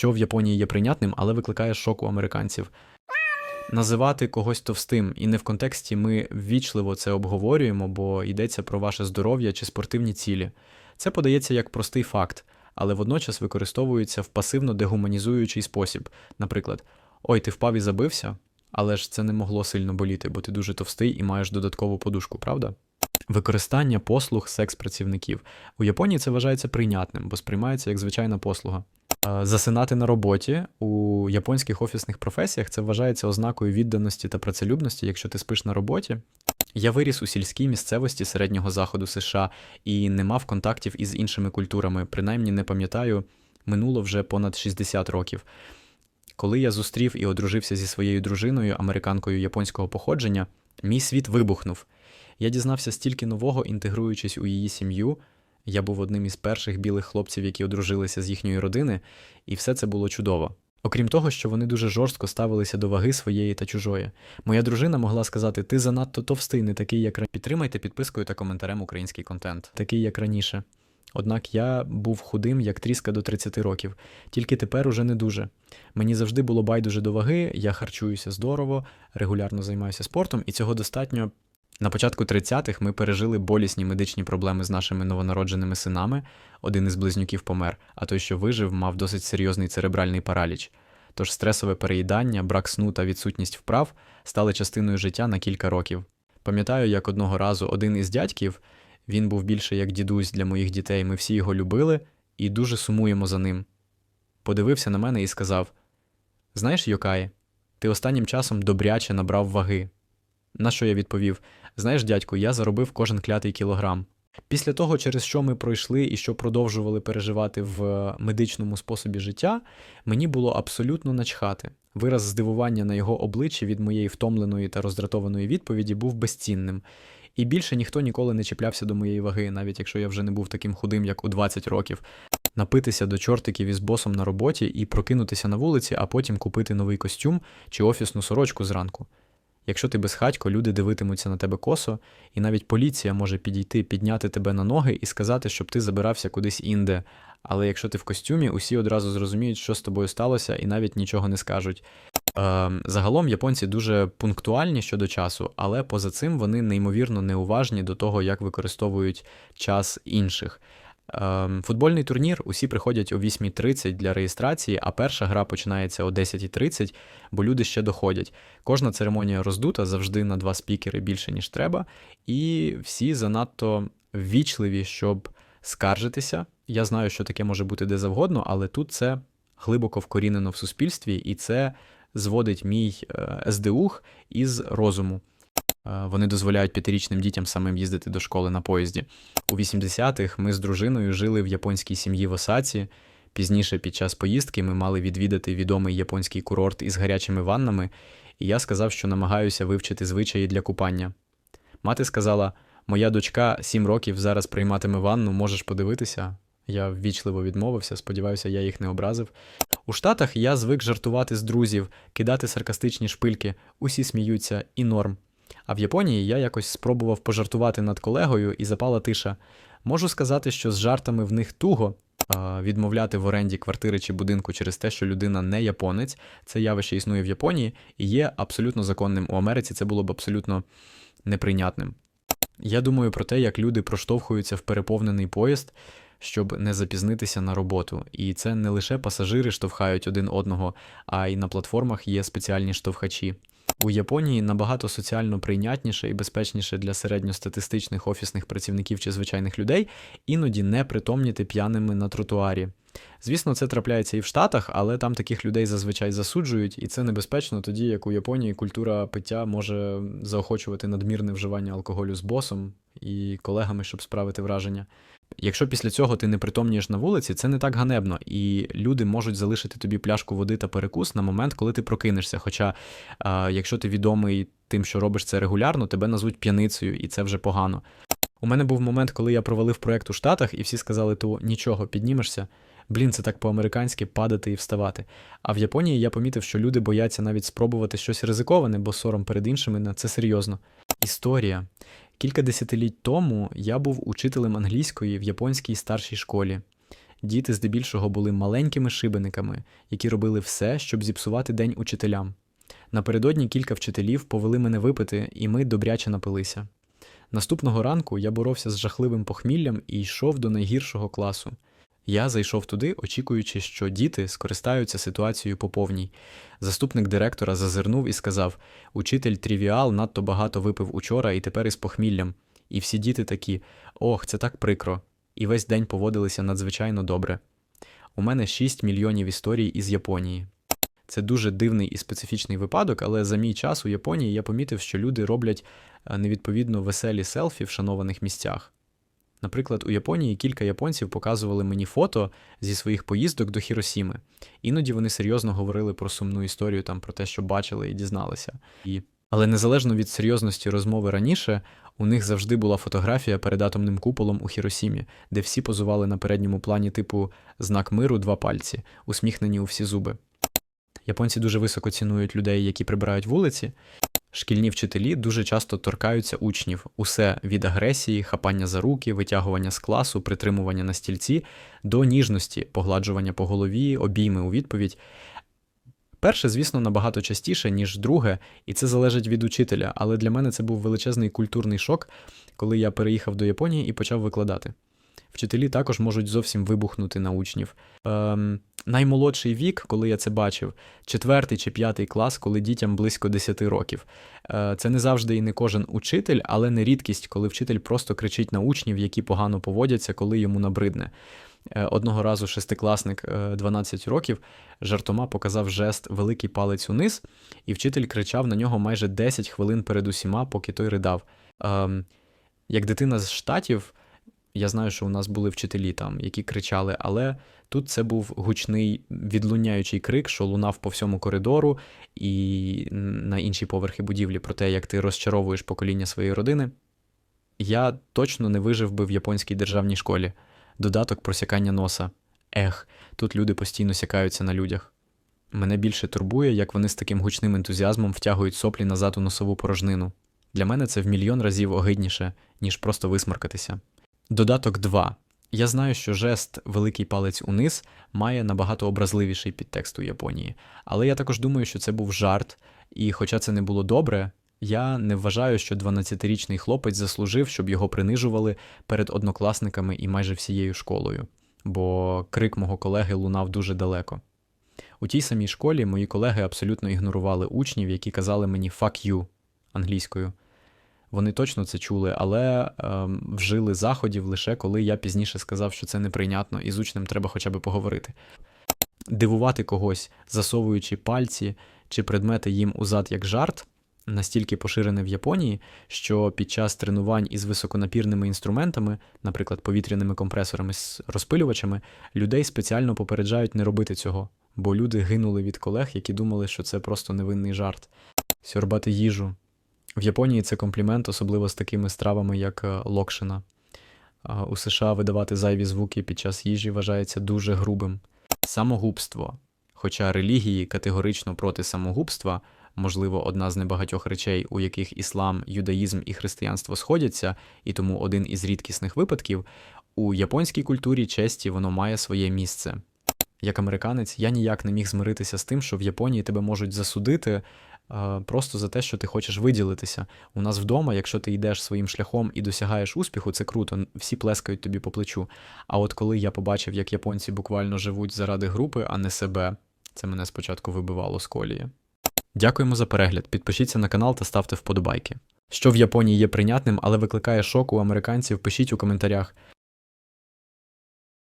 що в Японії є прийнятним, але викликає шок у американців. Називати когось товстим, і не в контексті ми ввічливо це обговорюємо, бо йдеться про ваше здоров'я чи спортивні цілі. Це подається як простий факт, але водночас використовується в пасивно-дегуманізуючий спосіб. Наприклад, ой, ти впав і забився, але ж це не могло сильно боліти, бо ти дуже товстий і маєш додаткову подушку, правда? Використання послуг секс-працівників. У Японії це вважається прийнятним, бо сприймається як звичайна послуга. Е, Засинати на роботі у японських офісних професіях це вважається ознакою відданості та працелюбності, якщо ти спиш на роботі. Я виріс у сільській місцевості середнього заходу США і не мав контактів із іншими культурами, принаймні не пам'ятаю, минуло вже понад 60 років. Коли я зустрів і одружився зі своєю дружиною, американкою японського походження, мій світ вибухнув. Я дізнався стільки нового, інтегруючись у її сім'ю. Я був одним із перших білих хлопців, які одружилися з їхньої родини, і все це було чудово. Окрім того, що вони дуже жорстко ставилися до ваги своєї та чужої. Моя дружина могла сказати: ти занадто товстий, не такий, як раніше. Підтримайте підпискою та коментарем український контент, такий як раніше. Однак я був худим, як тріска до 30 років, тільки тепер уже не дуже. Мені завжди було байдуже до ваги, я харчуюся здорово, регулярно займаюся спортом, і цього достатньо. На початку 30-х ми пережили болісні медичні проблеми з нашими новонародженими синами. Один із близнюків помер, а той, що вижив, мав досить серйозний церебральний параліч. Тож стресове переїдання, брак сну та відсутність вправ стали частиною життя на кілька років. Пам'ятаю, як одного разу один із дядьків, він був більше як дідусь для моїх дітей, ми всі його любили і дуже сумуємо за ним. Подивився на мене і сказав: Знаєш, Йокай, ти останнім часом добряче набрав ваги. На що я відповів: Знаєш, дядьку, я заробив кожен клятий кілограм. Після того, через що ми пройшли і що продовжували переживати в медичному способі життя, мені було абсолютно начхати. Вираз здивування на його обличчі від моєї втомленої та роздратованої відповіді був безцінним. І більше ніхто ніколи не чіплявся до моєї ваги, навіть якщо я вже не був таким худим, як у 20 років. Напитися до чортиків із босом на роботі і прокинутися на вулиці, а потім купити новий костюм чи офісну сорочку зранку. Якщо ти безхатько, люди дивитимуться на тебе косо, і навіть поліція може підійти, підняти тебе на ноги і сказати, щоб ти забирався кудись інде. Але якщо ти в костюмі, усі одразу зрозуміють, що з тобою сталося, і навіть нічого не скажуть. Е, загалом японці дуже пунктуальні щодо часу, але поза цим вони неймовірно неуважні до того, як використовують час інших. Ем, Футбольний турнір усі приходять о 8.30 для реєстрації, а перша гра починається о 10.30, бо люди ще доходять. Кожна церемонія роздута завжди на два спікери більше, ніж треба, і всі занадто ввічливі, щоб скаржитися. Я знаю, що таке може бути де завгодно, але тут це глибоко вкорінено в суспільстві, і це зводить мій е, СДУх із розуму. Е, Вони дозволяють п'ятирічним дітям самим їздити до школи на поїзді. У 80-х ми з дружиною жили в японській сім'ї в Осаці. Пізніше, під час поїздки, ми мали відвідати відомий японський курорт із гарячими ваннами, і я сказав, що намагаюся вивчити звичаї для купання. Мати сказала: Моя дочка 7 років зараз прийматиме ванну, можеш подивитися. Я ввічливо відмовився, сподіваюся, я їх не образив. У Штатах я звик жартувати з друзів, кидати саркастичні шпильки, усі сміються і норм. А в Японії я якось спробував пожартувати над колегою і запала тиша. Можу сказати, що з жартами в них туго. Відмовляти в оренді квартири чи будинку через те, що людина не японець, це явище існує в Японії і є абсолютно законним. У Америці це було б абсолютно неприйнятним. Я думаю про те, як люди проштовхуються в переповнений поїзд, щоб не запізнитися на роботу. І це не лише пасажири штовхають один одного, а й на платформах є спеціальні штовхачі. У Японії набагато соціально прийнятніше і безпечніше для середньостатистичних офісних працівників чи звичайних людей іноді не притомніти п'яними на тротуарі. Звісно, це трапляється і в Штатах, але там таких людей зазвичай засуджують, і це небезпечно, тоді як у Японії культура пиття може заохочувати надмірне вживання алкоголю з босом і колегами, щоб справити враження. Якщо після цього ти не притомнієш на вулиці, це не так ганебно, і люди можуть залишити тобі пляшку води та перекус на момент, коли ти прокинешся. Хоча, а, якщо ти відомий тим, що робиш це регулярно, тебе назвуть п'яницею, і це вже погано. У мене був момент, коли я провалив проект у Штатах, і всі сказали, то нічого, піднімешся. Блін, це так по-американськи падати і вставати. А в Японії я помітив, що люди бояться навіть спробувати щось ризиковане, бо сором перед іншими на це серйозно. Історія. Кілька десятиліть тому я був учителем англійської в японській старшій школі. Діти здебільшого були маленькими шибениками, які робили все, щоб зіпсувати день учителям. Напередодні кілька вчителів повели мене випити, і ми добряче напилися. Наступного ранку я боровся з жахливим похміллям і йшов до найгіршого класу. Я зайшов туди, очікуючи, що діти скористаються ситуацією по повній. Заступник директора зазирнув і сказав: Учитель Трівіал надто багато випив учора і тепер із похміллям. І всі діти такі: ох, це так прикро. І весь день поводилися надзвичайно добре. У мене 6 мільйонів історій із Японії. Це дуже дивний і специфічний випадок, але за мій час у Японії я помітив, що люди роблять е, невідповідно веселі селфі в шанованих місцях. Наприклад, у Японії кілька японців показували мені фото зі своїх поїздок до Хіросіми. Іноді вони серйозно говорили про сумну історію, там про те, що бачили і дізналися. І... Але незалежно від серйозності розмови раніше, у них завжди була фотографія перед атомним куполом у Хіросімі, де всі позували на передньому плані типу знак миру два пальці, усміхнені у всі зуби. Японці дуже високо цінують людей, які прибирають вулиці. Шкільні вчителі дуже часто торкаються учнів усе від агресії, хапання за руки, витягування з класу, притримування на стільці до ніжності, погладжування по голові, обійми у відповідь. Перше, звісно, набагато частіше, ніж друге, і це залежить від учителя, але для мене це був величезний культурний шок, коли я переїхав до Японії і почав викладати. Вчителі також можуть зовсім вибухнути на учнів. Ем, наймолодший вік, коли я це бачив, четвертий чи п'ятий клас, коли дітям близько 10 років. Е, це не завжди і не кожен учитель, але не рідкість, коли вчитель просто кричить на учнів, які погано поводяться, коли йому набридне. Е, Одного разу шестикласник е, 12 років жартома показав жест великий палець униз, і вчитель кричав на нього майже 10 хвилин перед усіма, поки той ридав. Ем, як дитина з штатів, я знаю, що у нас були вчителі там, які кричали, але тут це був гучний відлуняючий крик, що лунав по всьому коридору і на інші поверхи будівлі про те, як ти розчаровуєш покоління своєї родини. Я точно не вижив би в японській державній школі. Додаток просякання носа. Ех, тут люди постійно сякаються на людях. Мене більше турбує, як вони з таким гучним ентузіазмом втягують соплі назад у носову порожнину. Для мене це в мільйон разів огидніше, ніж просто висмаркатися. Додаток 2. Я знаю, що жест великий палець униз має набагато образливіший підтекст у Японії, але я також думаю, що це був жарт, і хоча це не було добре, я не вважаю, що 12-річний хлопець заслужив, щоб його принижували перед однокласниками і майже всією школою, бо крик мого колеги лунав дуже далеко. У тій самій школі мої колеги абсолютно ігнорували учнів, які казали мені «fuck you» англійською. Вони точно це чули, але ем, вжили заходів лише коли я пізніше сказав, що це неприйнятно, і з учнем треба хоча б поговорити. Дивувати когось, засовуючи пальці чи предмети їм у зад як жарт, настільки поширене в Японії, що під час тренувань із високонапірними інструментами, наприклад, повітряними компресорами з розпилювачами, людей спеціально попереджають не робити цього, бо люди гинули від колег, які думали, що це просто невинний жарт. Сьорбати їжу. В Японії це комплімент, особливо з такими стравами, як е, локшина. У США видавати зайві звуки під час їжі вважається дуже грубим. Самогубство. Хоча релігії категорично проти самогубства, можливо, одна з небагатьох речей, у яких іслам, юдаїзм і християнство сходяться, і тому один із рідкісних випадків, у японській культурі честі воно має своє місце. Як американець, я ніяк не міг змиритися з тим, що в Японії тебе можуть засудити просто за те, що ти хочеш виділитися. У нас вдома, якщо ти йдеш своїм шляхом і досягаєш успіху, це круто, всі плескають тобі по плечу. А от коли я побачив, як японці буквально живуть заради групи, а не себе, це мене спочатку вибивало з колії. Дякуємо за перегляд. Підпишіться на канал та ставте вподобайки. Що в Японії є прийнятним, але викликає шок у американців, пишіть у коментарях.